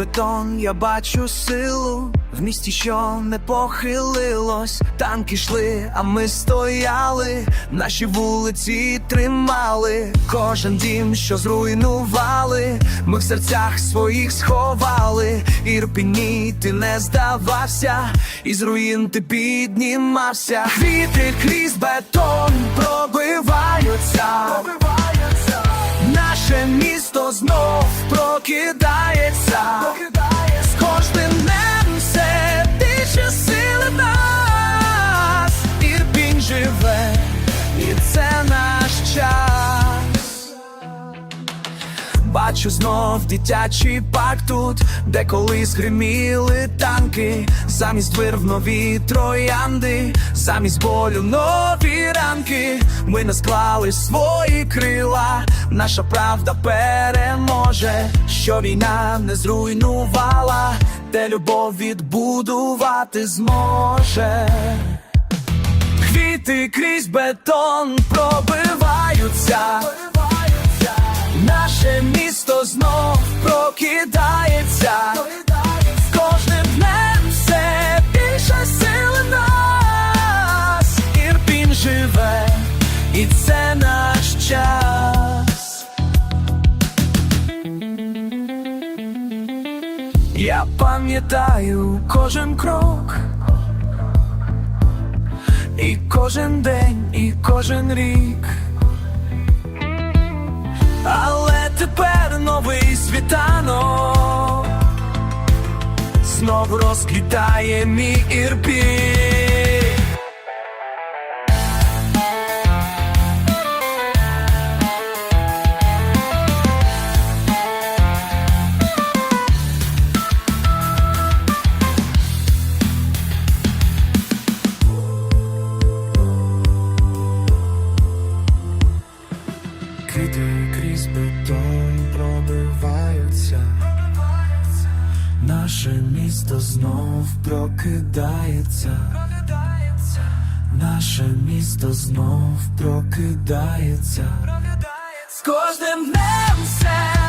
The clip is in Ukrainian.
бетон, я бачу силу. В місті, що не похилилось, танки йшли, а ми стояли, наші вулиці тримали, кожен дім, що зруйнували, ми в серцях своїх сховали, Ірпіні ти не здавався, із руїн ти піднімався. Квіти крізь бетон Бачу знов дитячий парк тут, де колись гриміли танки, замість вирв нові троянди, замість болю нові ранки. Ми не склали свої крила, наша правда переможе, що війна не зруйнувала, де любов відбудувати зможе. Квіти крізь бетон пробиваються. Знов прокидається. З все більше сили нас. Ірпінь живе, і це наш час. Я пам'ятаю кожен крок. І кожен день, і кожен рік. Знов розквітає мій ірпінь Наше місто знов прокидається. прокидається, Наше місто знов прокидається. З кожним днем все